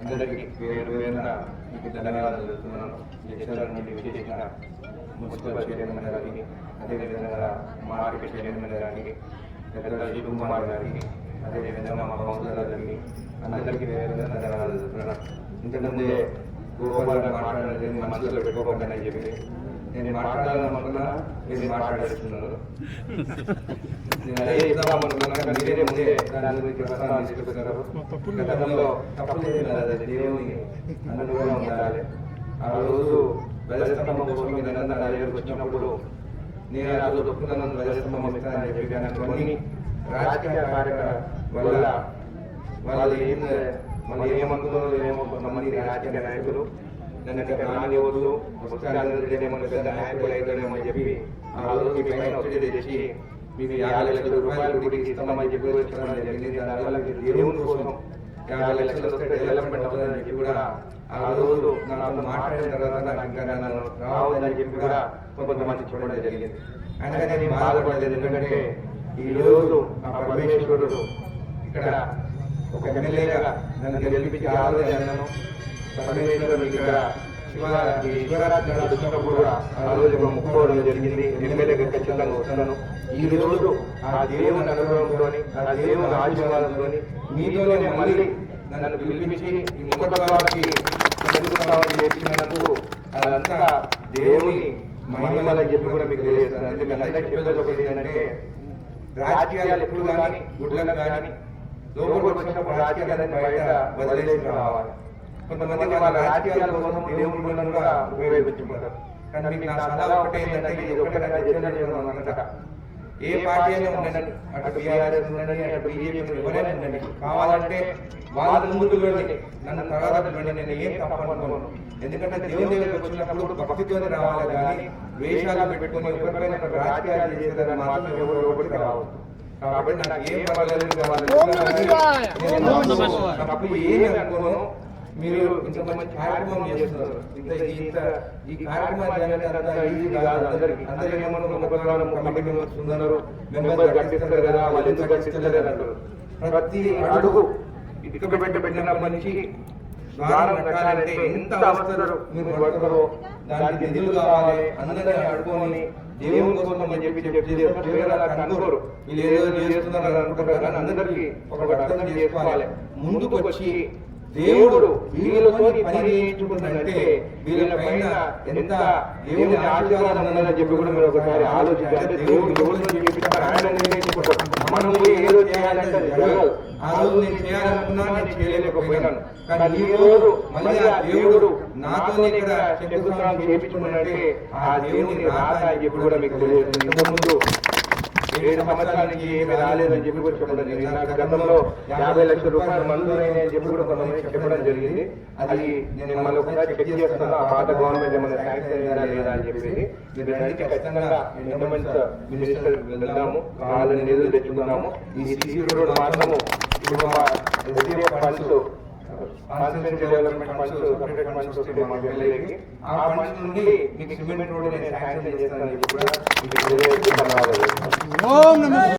అందరికీ పేరు పేరున మీకు ధన్యవాదాలు తెలుపుతున్నాను. లెక్చరర్ నుండి విశేషంగా మున్సిపల్ చైర్మన్ గారికి అదేవిధంగా మార్కెట్ చైర్మన్ గారికి పెద్దల అజిత్ కుమార్ గారికి అదేవిధంగా మా కౌన్సిలర్ గారికి అందరికీ పేరు పేరున ధన్యవాదాలు తెలుపుతున్నాను. ఇంతకుముందే గోపాల్ గారు మాట్లాడలేదు మనసులో పెట్టుకోకుండా అని చెప్పి నేను మాట్లాడాలనుకున్నా మీరు మాట్లాడేస్తున్నారు నేను అదే చెప్దామనుకున్నా కానీ మీరే ముందే దాని గురించి ప్రస్తావన తీసుకొస్తున్నారు గతంలో తప్పు చేసిన అది దేవుని అనుకూలంగా ఉండాలి ఆ రోజు బలస్తంభం కోసం మీరు అందరూ నా దగ్గరకు వచ్చినప్పుడు నేను ఆ రోజు ఒప్పుకున్నాను బలస్తంభం ఇస్తానని చెప్పి కానీ కొన్ని రాజకీయ కార్యక్రమాల వల్ల వాళ్ళు ఏం మళ్ళీ ఏమనుకున్నారో ఏమో కొంతమంది రాజకీయ నాయకులు నన్ను ఇక్కడ రానివ్వద్దు వస్తానేమో పెద్ద హ్యాపీ అవుతాడేమో చెప్పి ఆ రోజు మీ పైన ఒత్తిడి తెచ్చి మీకు యాభై లక్షల రూపాయలు గుడికి ఇస్తామని చెప్పి చెప్పడం జరిగింది దానివల్ల మీరు దేవుని కోసం యాభై లక్షలు వస్తే డెవలప్మెంట్ అవుతుందని చెప్పి కూడా ఆ రోజు నాతో మాట్లాడిన తర్వాత నాకు ఇంకా నన్ను రావద్దని చెప్పి కూడా కొంతమంది చూడడం జరిగింది అయినా నేను బాధపడలేదు ఎందుకంటే ఈ రోజు ఆ పరమేశ్వరుడు ఇక్కడ ఒక ఎమ్మెల్యేగా నన్ను గెలిపించి ఆలోచనను పరమేశ్వరుడు ఇక్కడ శివరాత్రి శివరాత్రి కూడా ఆ రోజు ఒక జరిగింది. ఎమ్మెల్యేగా ఖచ్చితంగా వస్తున్నాను ఈ రోజు ఆ దేవుని అనుభవంతో ఆ దేవుని ఆశీర్వాదంతో మీతోనే మళ్ళీ నన్ను పిలిపించి ఇంకొక వారికి చంద్రబాబు చేసినందుకు అదంతా దేవుని మహిమలని చెప్పి కూడా మీకు తెలియజేస్తాను ఎందుకంటే అందరికీ చెప్పేది ఒకటి ఏంటంటే రాజకీయాలు ఎప్పుడు కానీ గుడ్లను కానీ లోపలికి వచ్చినప్పుడు రాజకీయాలని బయట వదిలేసి రావాలి. కొంతమంది వాళ్ళ రాజకీయాల కోసం దేవుని గుణం కూడా ఉపయోగించుకుంటారు కానీ మీకు నా సలహా ఒకటి ఏంటంటే ఇది ఒకటే ఏ పార్టీ అయినా ఉండండి అటు బీఆర్ఎస్ ఉండండి అటు బీజేపీ ఎవరైనా ఉండండి. కావాలంటే వాళ్ళ ముందుకు వెళ్ళి నన్ను తర్వాత వెళ్ళండి నేను ఏం తప్పనుకోను ఎందుకంటే దేవుని దగ్గరికి వచ్చినప్పుడు భక్తితోనే రావాలి కానీ వేషాలు పెట్టుకుని ఎవరిపైన ఒక రాజకీయాలు చేసేదని మాత్రం ఎవరు లోపలికి రావద్దు. కాబట్టి నాకు ఏం పర్వాలేదు అప్పుడు ఏమి అనుకోను. మీరు ఇంత మంచి కార్యక్రమం చేస్తున్నారు. ఇంత ఇంత ఈ కార్యక్రమాలు చేయాలంటే ఈజీ కాదు అందరికి. ఏమన్నా కమిటీ మెంబర్స్ ఉన్నారు. మెంబర్ కట్టిస్తారు కదా వాళ్ళు ఎందుకు కట్టిస్తారు అంటారు? ప్రతి అడుగు ఇటుక పెట్టిన మనిషి ఎంత అవసరం మీరు పడతారో దానికి నిధులు కావాలి అందరినీ అడుగుకొని దేవుని కోసం అని చెప్పి చెప్పి అనుకోరు వీళ్ళు ఏదో చేస్తున్నారు అనుకుంటారు కానీ అందరికీ ఒక అర్థం చేసుకోవాలి. ముందుకు వచ్చి దేవుడు వీళ్ళతో పని చేయించుకుంటాడంటే వీళ్ళ పైన ఎంత దేవుని ఆశీర్వాదం ఉందని చెప్పి కూడా మీరు ఒకసారి ఆలోచించాలి. దేవుడు ఎవరిని మనం ఏదో చేయాలంటే జరగదు ఆ రోజు నేను చేయాలనుకున్నా నేను చేయలేకపోయినాను. కానీ ఈ రోజు మళ్ళీ ఆ దేవుడు నాతో ఇక్కడ శంకుస్థానం చేయించుకున్నాడంటే ఆ దేవుని రాత అని చెప్పి కూడా మీకు తెలియజేస్తుంది ఇంతకుముందు ఏడు సంవత్సరానికి ఏమి రాలేదని చెప్పి కూడా చెప్పడం జరిగింది. నాకు గతంలో యాభై లక్షల రూపాయలు మంజూరైన అని చెప్పి కూడా కొంతమంది చెప్పడం జరిగింది. అది నేను మళ్ళీ ఒకసారి చెక్ చేస్తాను ఆ పాత గవర్నమెంట్ ఏమైనా శాంక్షన్ అయిందా లేదా అని చెప్పేసి. మీరు ఖచ్చితంగా ఎండోమెంట్స్ మినిస్టర్ వెళ్దాము వాళ్ళని నిధులు తెచ్చుకున్నాము. ఈ సిసి రోడ్ మాత్రము ఇప్పుడు మా funds concentrate development funds separate funds వస్తుంది మా ఎమ్మెల్యేకి ఆ ఫండ్స్ నుండి మీకు సిమెంట్ రోడ్ నేను శాంక్షన్ కూడా మీకు తెలియజేస్తున్నాను.